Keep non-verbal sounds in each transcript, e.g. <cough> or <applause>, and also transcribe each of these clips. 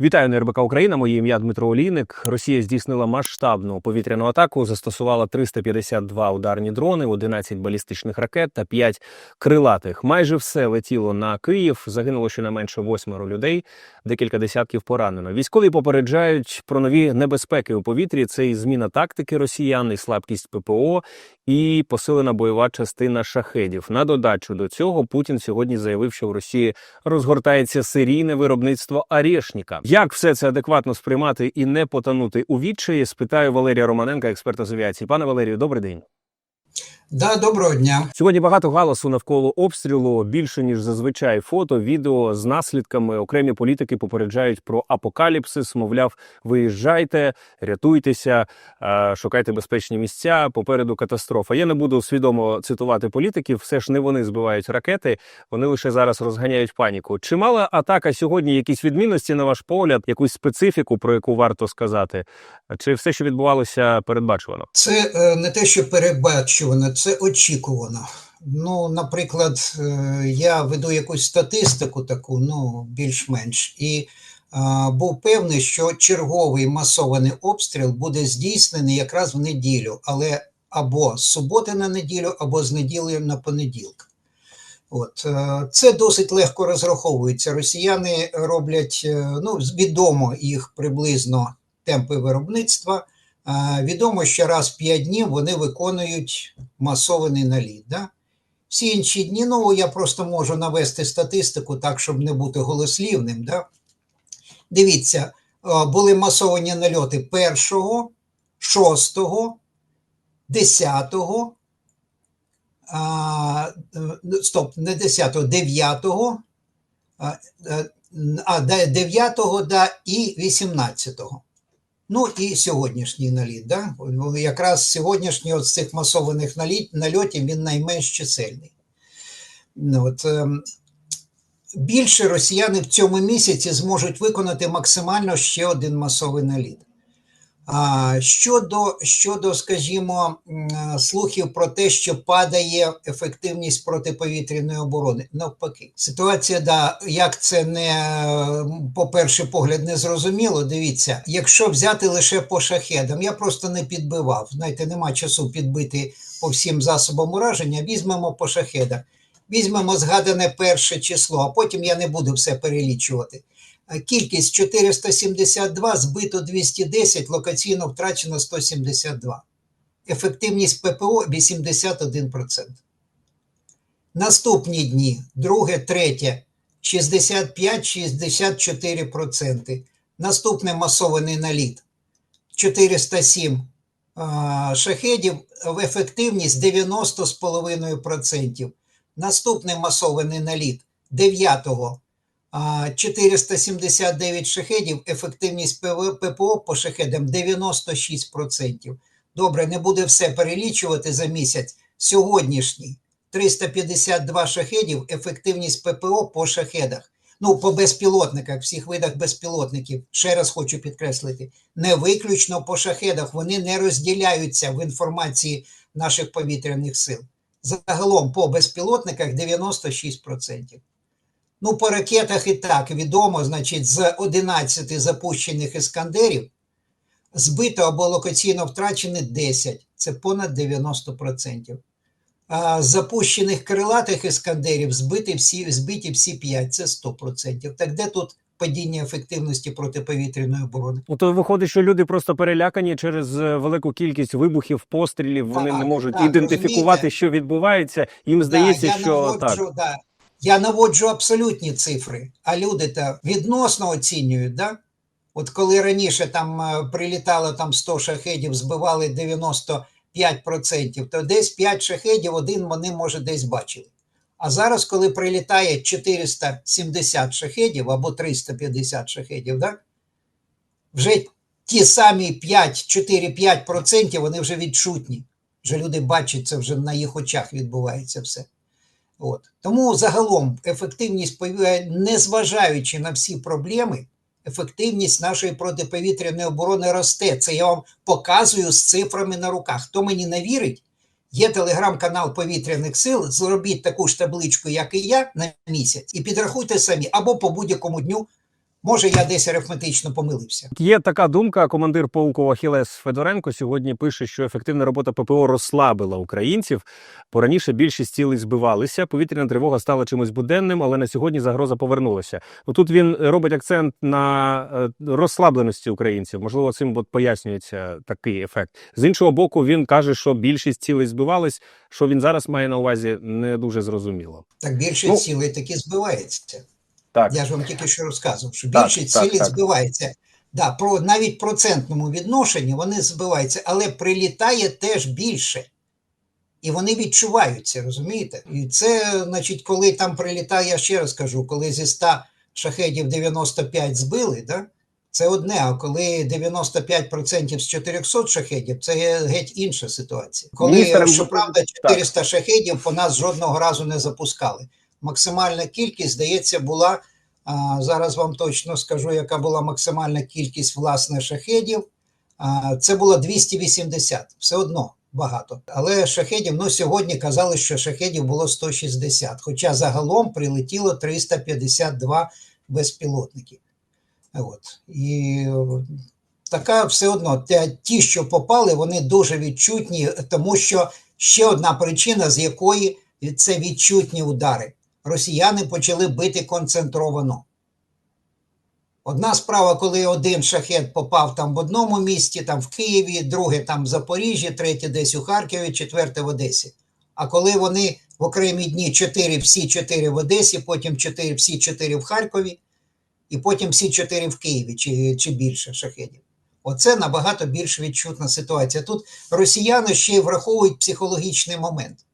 Вітаю на РБК Україна. Моє ім'я Дмитро Олійник. Росія здійснила масштабну повітряну атаку, застосувала 352 ударні дрони, 11 балістичних ракет та 5 крилатих. Майже все летіло на Київ. Загинуло щонайменше восьмеро людей, декілька десятків поранено. Військові попереджають про нові небезпеки у повітрі. Це і зміна тактики росіян, і слабкість ППО, і посилена бойова частина шахедів. На додачу до цього Путін сьогодні заявив, що в Росії розгортається серійне виробництво Арєшніка. Як все це адекватно сприймати і не потонути у відчаї? Спитаю Валерія Романенка, експерта з авіації. Пане Валерію, добрий день. Да, доброго дня. Сьогодні багато галасу навколо обстрілу. Більше ніж зазвичай фото, відео з наслідками. Окремі політики попереджають про апокаліпсис. Мовляв, виїжджайте, рятуйтеся, шукайте безпечні місця. Попереду катастрофа. Я не буду свідомо цитувати політиків. Все ж не вони збивають ракети. Вони лише зараз розганяють паніку. Чи мала атака сьогодні якісь відмінності на ваш погляд, якусь специфіку, про яку варто сказати? Чи все, що відбувалося, передбачувано? Це е, не те, що передбачувано, це очікувано. Ну, наприклад, е, я веду якусь статистику таку, ну, більш-менш, і е, був певний, що черговий масований обстріл буде здійснений якраз в неділю, але або з суботи на неділю, або з неділі на понеділок. От, е, це досить легко розраховується. Росіяни роблять, е, ну, відомо їх приблизно темпи виробництва. Е, Відомо, що раз в 5 днів вони виконують масований наліт. Да? Всі інші дні, ну я просто можу навести статистику так, щоб не бути голослівним. Да? Дивіться, е, були масовані нальоти 1, 6, 10, а, е, стоп, не 10, 9, а, е, а, де- 9 да, і 18. Ну і сьогоднішній наліт. Да? Якраз сьогоднішній от з цих масованих нальотів він найменш чисельний. Ну, от, ем, більше росіяни в цьому місяці зможуть виконати максимально ще один масовий наліт. А щодо, щодо, скажімо, е, слухів про те, що падає ефективність протиповітряної оборони, навпаки, ситуація, да, як це не е, по перший погляд не зрозуміло. Дивіться, якщо взяти лише по шахедам, я просто не підбивав. Знаєте, нема часу підбити по всім засобам ураження. Візьмемо по шахедах. Візьмемо згадане перше число, а потім я не буду все перелічувати. Кількість 472, збито 210, локаційно втрачено 172. Ефективність ППО 81%. Наступні дні, друге, третє, 65-64%. Наступний масований наліт 407 а, шахедів, ефективність 90,5%. Наступний масований наліт 9-го а, 479 шахедів, ефективність ППО по шахедам 96%. Добре, не буде все перелічувати за місяць. Сьогоднішній 352 шахедів, ефективність ППО по шахедах. Ну, по безпілотниках, всіх видах безпілотників. Ще раз хочу підкреслити, не виключно по шахедах. Вони не розділяються в інформації наших повітряних сил. Загалом по безпілотниках 96%. Ну, по ракетах і так відомо, значить, з 11 запущених іскандерів збито або локаційно втрачені 10, це понад 90%. А з запущених крилатих іскандерів збиті всі, збиті всі 5, це 100%. Так де тут падіння ефективності протиповітряної оборони? Ну, то виходить, що люди просто перелякані через е, велику кількість вибухів, пострілів. Вони Так, не можуть так, ідентифікувати, розумієте. що відбувається. Їм здається, Да, я що наводжу, так. Да, я наводжу абсолютні цифри, а люди то відносно оцінюють. Да? От коли раніше там е, прилітало там 100 шахедів, збивали 95%, то десь 5 шахедів, один вони, може, десь бачили. А зараз, коли прилітає 470 шахедів або 350 шахедів, да? вже ті самі 5, 4-5% вони вже відчутні. Вже люди бачать, це вже на їх очах відбувається все. От. Тому загалом ефективність, пові- незважаючи на всі проблеми, ефективність нашої протиповітряної оборони росте. Це я вам показую з цифрами на руках. Хто мені не вірить, є телеграм-канал повітряних сил. Зробіть таку ж табличку, як і я, на місяць, і підрахуйте самі або по будь-якому дню Може, я десь арифметично помилився. Є така думка. Командир полку Ахілес Федоренко сьогодні пише, що ефективна робота ППО розслабила українців. Пораніше більшість цілей збивалися. Повітряна тривога стала чимось буденним, але на сьогодні загроза повернулася. Ну, Тут він робить акцент на е, розслабленості українців. Можливо, цим от пояснюється такий ефект. З іншого боку, він каже, що більшість цілей збивались. Що він зараз має на увазі, не дуже зрозуміло. Так більше Ну, цілей таки збивається. Так, Я ж вам тільки що розказував, що більше так, цілей так. збивається. Да, про навіть процентному відношенні вони збиваються, але прилітає теж більше. І вони відчуваються, розумієте? І це, значить, коли там прилітає, я ще раз кажу, коли зі 100 шахедів 95 збили, да? це одне, а коли 95% з 400 шахедів, це геть інша ситуація. Коли, Міністр щоправда, МВД 400 шахедів по нас жодного разу не запускали. Максимальна кількість, здається, була. Зараз вам точно скажу, яка була максимальна кількість власне шахедів. Це було 280, все одно багато. Але шахедів, ну сьогодні казали, що шахедів було 160, хоча загалом прилетіло 352 безпілотники. От. І е, така все одно, ті, що попали, вони дуже відчутні, тому що ще одна причина, з якої це відчутні удари. Росіяни почали бити концентровано. Одна справа, коли один шахет попав там в одному місті, там в Києві, друге там в Запоріжжі, третє десь у Харкові, четверте в Одесі. А коли вони в окремі дні чотири, всі чотири в Одесі, потім чотири, всі чотири в Харкові, і потім всі чотири в Києві, чи, чи більше шахедів. Оце набагато більш відчутна ситуація. Тут росіяни ще й враховують психологічний момент.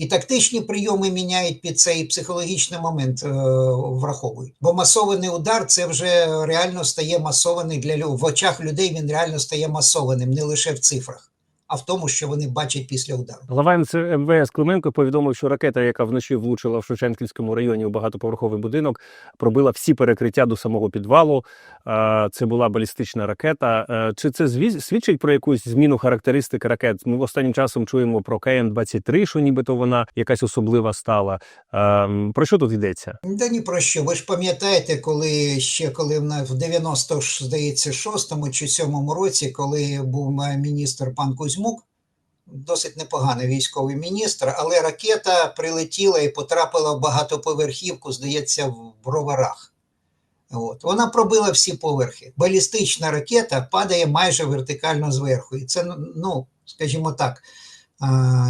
І тактичні прийоми міняють під цей психологічний момент, е, враховують. Бо масований удар це вже реально стає масований для в очах людей. Він реально стає масованим не лише в цифрах, а в тому, що вони бачать після удару. Глава МВС Клименко повідомив, що ракета, яка вночі влучила в Шевченківському районі у багатоповерховий будинок, пробила всі перекриття до самого підвалу. Е, Це була балістична ракета. Е, Чи це свідчить про якусь зміну характеристик ракет? Ми останнім часом чуємо про КН-23, що нібито вона якась особлива стала. Е, Про що тут йдеться? Да ні про що. Ви ж пам'ятаєте, коли ще коли в на- 90 здається, 6-му чи 7-му році, коли був міністр пан Кузьмук, досить непоганий військовий міністр, але ракета прилетіла і потрапила в багатоповерхівку, здається, в броварах. От. Вона пробила всі поверхи. Балістична ракета падає майже вертикально зверху. І це, ну, скажімо так,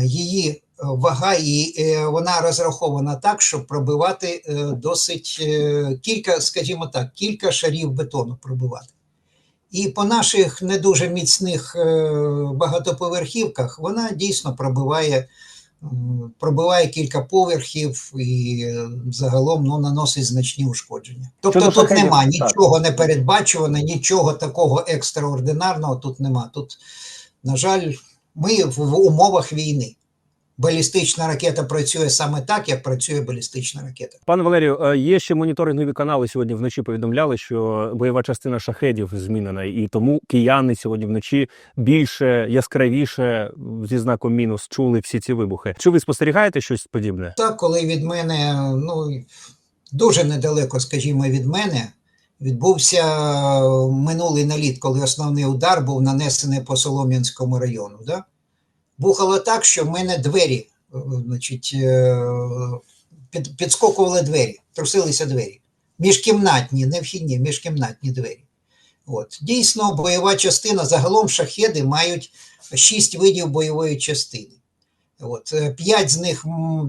її вага і е, вона розрахована так, щоб пробивати е, досить е, кілька, скажімо так, кілька шарів бетону пробивати. І по наших не дуже міцних е, багатоповерхівках вона дійсно пробиває, пробиває кілька поверхів і е, загалом ну, наносить значні ушкодження. Тобто Щодо тут нема нічого непередбачуваного, нічого такого екстраординарного тут нема. Тут, на жаль, ми в умовах війни. Балістична ракета працює саме так, як працює балістична ракета. Пане Валерію, е, є ще моніторингові канали сьогодні вночі повідомляли, що бойова частина шахедів змінена, і тому кияни сьогодні вночі більше яскравіше зі знаком мінус чули всі ці вибухи. Чи ви спостерігаєте щось подібне? Так, коли від мене, ну дуже недалеко, скажімо, від мене, відбувся минулий наліт, коли основний удар був нанесений по Солом'янському району. Да? Бухало так, що в мене двері, е, значить, е, під, підскокували двері, трусилися двері. Міжкімнатні, не вхідні, міжкімнатні двері. От. Дійсно, бойова частина, загалом шахеди мають шість видів бойової частини. От, е, п'ять з них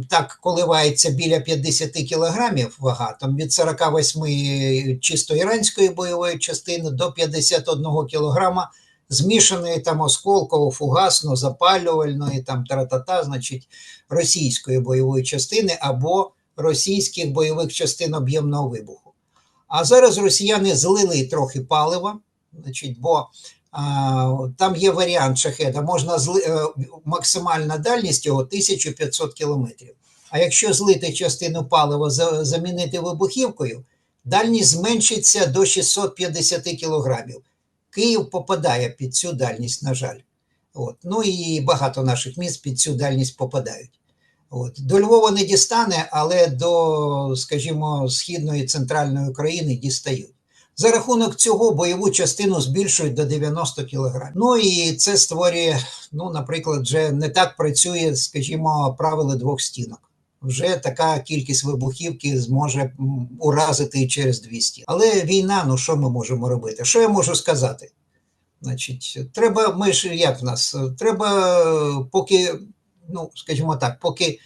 так коливається біля 50 кілограмів вага, там від 48 чисто іранської бойової частини до 51 кілограма змішаної там осколково, фугасно, запалювальної, там тратата, значить, російської бойової частини або російських бойових частин об'ємного вибуху. А зараз росіяни злили трохи палива, значить, бо а, там є варіант шахеда, можна зли, е, максимальна дальність його 1500 кілометрів. А якщо злити частину палива, за- замінити вибухівкою, дальність зменшиться до 650 кілограмів. Київ попадає під цю дальність, на жаль. От. Ну і багато наших міст під цю дальність попадають. От. До Львова не дістане, але до, скажімо, східної центральної України дістають. За рахунок цього бойову частину збільшують до 90 кг. Ну і це створює, ну, наприклад, вже не так працює, скажімо, правило двох стінок. Вже така кількість вибухівки зможе уразити і через 200. Але війна, ну що ми можемо робити? Що я можу сказати? Значить, треба, ми ж як в нас? Треба, поки, ну, скажімо так, поки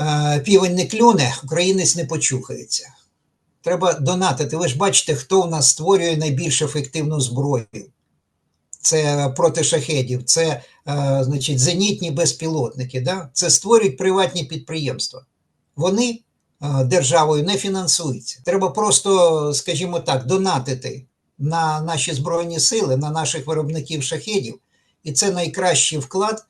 е, півень не клюне, українець не почухається. Треба донатити. Ви ж бачите, хто у нас створює найбільш ефективну зброю. Це проти шахедів, це е, значить, зенітні безпілотники. Да? Це створюють приватні підприємства. Вони е, державою не фінансуються. Треба просто, скажімо так, донатити на наші збройні сили, на наших виробників шахедів, і це найкращий вклад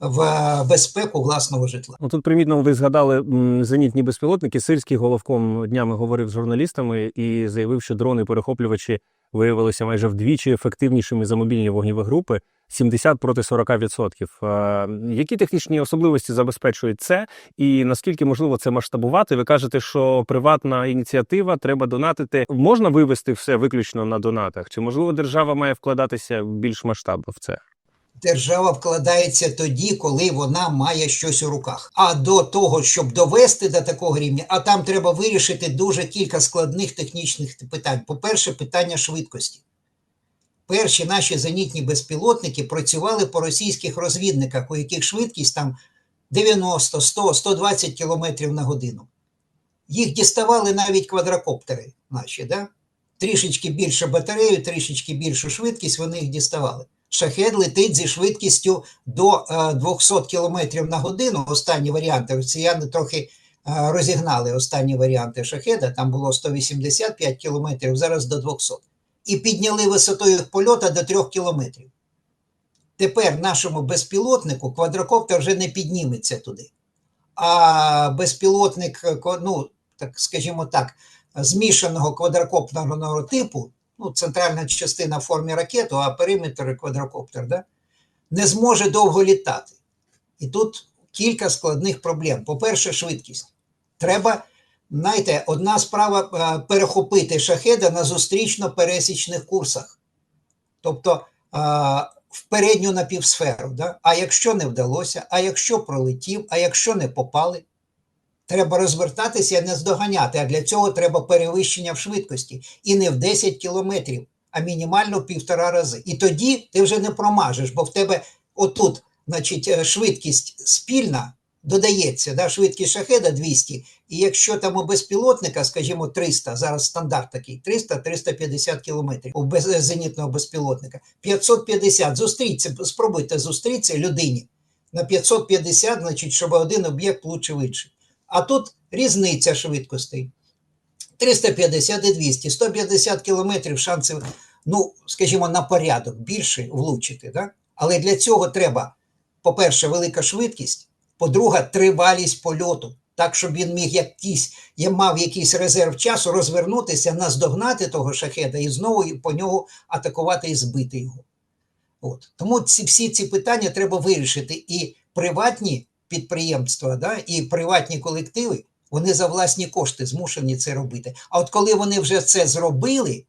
в е, безпеку власного житла. Ну тут примітно ви згадали зенітні безпілотники. Сирський головком днями говорив з журналістами і заявив, що дрони-перехоплювачі виявилися майже вдвічі ефективнішими за мобільні вогніві групи 70 проти 40%. Е, Які технічні особливості забезпечують це, і наскільки можливо це масштабувати? Ви кажете, що приватна ініціатива треба донатити. Можна вивести все виключно на донатах? Чи можливо держава має вкладатися більш масштабно в це? Держава вкладається тоді, коли вона має щось у руках. А до того, щоб довести до такого рівня, а там треба вирішити дуже кілька складних технічних питань. По-перше, питання швидкості. Перші наші зенітні безпілотники працювали по російських розвідниках, у яких швидкість там 90, 100, 120 км на годину. Їх діставали навіть квадрокоптери наші, да? трішечки більше батарею, трішечки більшу швидкість, вони їх діставали. Шахед летить зі швидкістю до е, 200 км на годину. Останні варіанти. Росіяни трохи е, розігнали останні варіанти шахеда. Там було 185 км, зараз до 200. І підняли висоту їх польоту до 3 км. Тепер нашому безпілотнику квадрокоптер вже не підніметься туди. А безпілотник, е, ну, так скажімо так, змішаного квадрокоптерного типу, ну, центральна частина в формі ракету, а периметр квадрокоптер, да, не зможе довго літати. І тут кілька складних проблем. По-перше, швидкість. Треба, знаєте, одна справа е, перехопити шахеда на зустрічно-пересічних курсах. Тобто е, в передню напівсферу. Да? А якщо не вдалося, а якщо пролетів, а якщо не попали, Треба розвертатися не здоганяти, а для цього треба перевищення в швидкості. І не в 10 кілометрів, а мінімально в півтора рази. І тоді ти вже не промажеш, бо в тебе отут, значить, е, швидкість спільна додається, да, швидкість шахеда 200. І якщо там у безпілотника, скажімо, 300, зараз стандарт такий, 300-350 кілометрів у без, зенітного безпілотника, 550, зустріться, спробуйте зустрітися людині на 550, значить, щоб один об'єкт влучив інший. А тут різниця швидкостей. 350 і 200, 150 кілометрів шансів, ну, скажімо, на порядок більше влучити. Да? Але для цього треба, по-перше, велика швидкість, по-друге, тривалість польоту. Так, щоб він міг якийсь, я мав якийсь резерв часу розвернутися, наздогнати того шахеда і знову по нього атакувати і збити його. От. Тому ці, всі ці питання треба вирішити. І приватні підприємства, да, і приватні колективи, вони за власні кошти змушені це робити. А от коли вони вже це зробили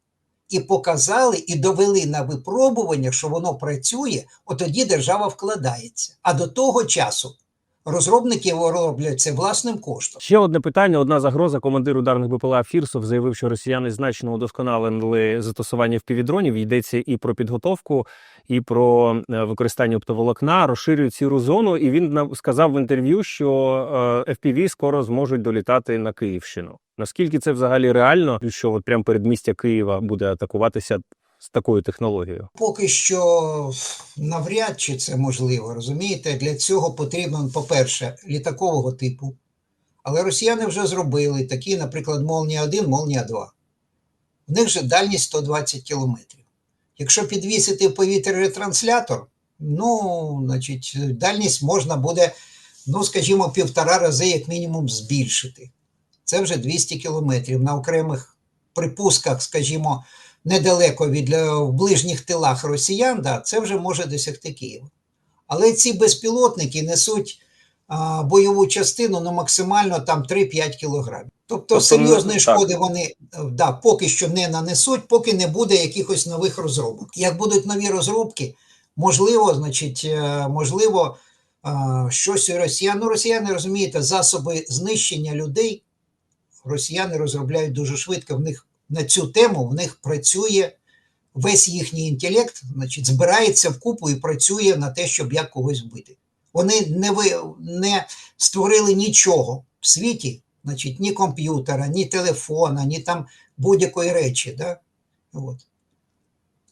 і показали, і довели на випробування, що воно працює, от тоді держава вкладається. А до того часу розробники роблять це власним коштом. Ще одне питання. Одна загроза. Командир ударних БПЛА Фірсов заявив, що росіяни значно удосконалили застосування впівдронів. Йдеться і про підготовку, і про е, використання оптоволокна, розширюють сіру зону. І він сказав в інтерв'ю, що е, FPV скоро зможуть долітати на Київщину. Наскільки це взагалі реально, що от прямо передмістя Києва буде атакуватися з такою технологією? Поки що навряд чи це можливо, розумієте? Для цього потрібно, по-перше, літакового типу. Але росіяни вже зробили такі, наприклад, Молнія 1, Молнія 2. В них же дальність 120 кілометрів. Якщо підвісити в повітря ретранслятор, ну, значить, дальність можна буде, ну, скажімо, півтора рази, як мінімум, збільшити. Це вже 200 кілометрів. На окремих припусках, скажімо, недалеко від е, в ближніх тилах росіян, да, це вже може досягти Києва. Але ці безпілотники несуть а, бойову частину ну, максимально там 3-5 кілограмів. Тобто Тобто, серйозної ну, шкоди вони е, да, поки що не нанесуть, поки не буде якихось нових розробок. Як будуть нові розробки, можливо, значить, е, можливо, щось у росіян. Ну, росіяни розумієте, засоби знищення людей росіяни розробляють дуже швидко. В них на цю тему в них працює весь їхній інтелект, значить, збирається вкупу і працює на те, щоб як когось вбити. Вони не, ви, не створили нічого в світі, значить, ні комп'ютера, ні телефона, ні там будь-якої речі. Да? От.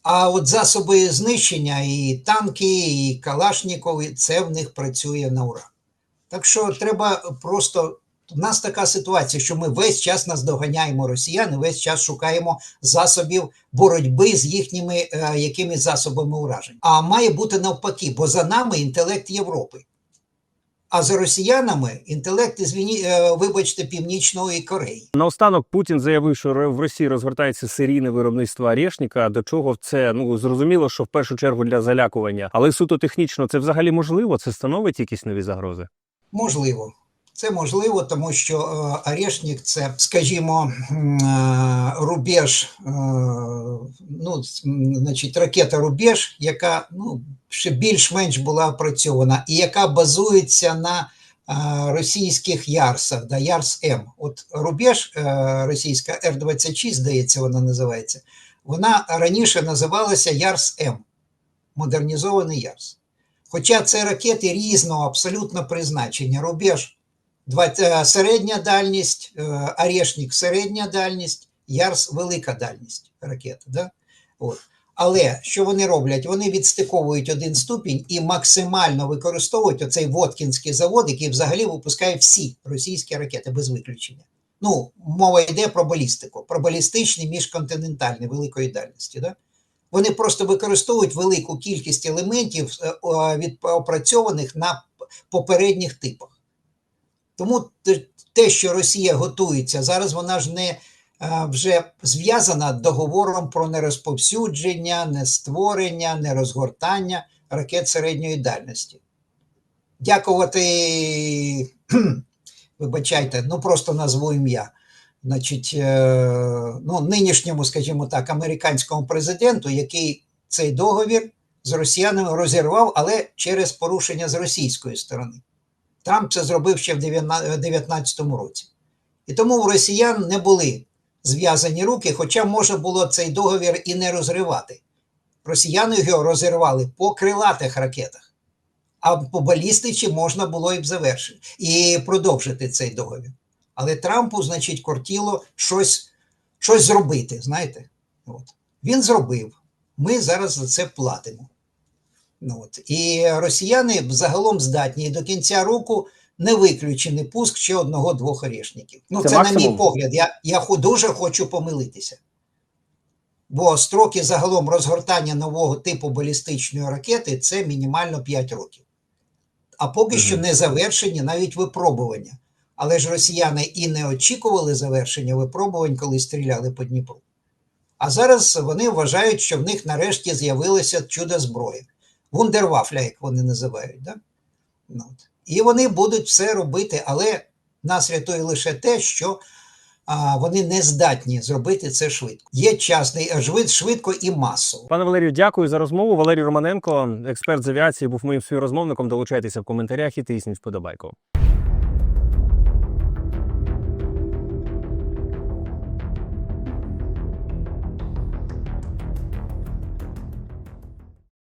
А от засоби знищення, і танки, і Калашнікови, це в них працює на ура. Так що треба просто. У нас така ситуація, що ми весь час наздоганяємо росіян і весь час шукаємо засобів боротьби з їхніми е, якимись засобами уражень. А має бути навпаки, бо за нами інтелект Європи. А за росіянами інтелект із війні, е, вибачте, Північної Кореї. Наостанок Путін заявив, що в Росії розгортається серійне виробництво Арєшніка. До чого це ну зрозуміло, що в першу чергу для залякування, але суто технічно це взагалі можливо? Це становить якісь нові загрози? Можливо. Це можливо, тому що е, Орешник це, скажімо, е, рубеж, е, ну, значить, ракета рубеж, яка ну, ще більш-менш була опрацьована, і яка базується на російських ярсах, да, Ярс М. От рубеж російська Р-26, здається, вона називається, вона раніше називалася Ярс М, модернізований Ярс. Хоча це ракети різного абсолютно призначення. Рубеж Два- е, середня дальність, е, Орешник середня дальність, Ярс велика дальність ракети. Да? От. Але що вони роблять? Вони відстиковують один ступінь і максимально використовують оцей Воткінський завод, який взагалі випускає всі російські ракети без виключення. Ну, мова йде про балістику, про балістичні міжконтинентальні великої дальності. Да? Вони просто використовують велику кількість елементів, е, від опрацьованих на попередніх типах. Тому те- що Росія готується, зараз вона ж не е, вже зв'язана договором про нерозповсюдження, не створення, не розгортання ракет середньої дальності. Дякувати, <clears throat> вибачайте, ну просто назву ім'я. Значить, е, ну, нинішньому, скажімо так, американському президенту, який цей договір з росіянами розірвав, але через порушення з російської сторони. Трамп це зробив ще в 2019 році. І тому у росіян не були зв'язані руки, хоча можна було цей договір і не розривати. Росіяни його розірвали по крилатих ракетах, а по балістичі можна було і завершити і продовжити цей договір. Але Трампу, значить, кортіло щось, щось зробити. Знаєте, от. він зробив. Ми зараз за це платимо. Ну, от. І росіяни загалом здатні до кінця року не виключений пуск ще одного-двох орешників. Ну, Це це, на мій погляд. Я, я дуже хочу помилитися. Бо строки загалом розгортання нового типу балістичної ракети це мінімально 5 років. А поки що не завершені навіть випробування. Але ж росіяни і не очікували завершення випробувань, коли стріляли по Дніпру. А зараз вони вважають, що в них нарешті з'явилося чудо зброя. Вундервафля, як вони називають. Да? Ну, от. І вони будуть все робити, але нас рятує лише те, що а, вони не здатні зробити це швидко. Є часний не- швид- швидко і масово. Пане Валерію, дякую за розмову. Валерій Романенко, експерт з авіації, був моїм співрозмовником. Долучайтеся в коментарях і тисніть вподобайку.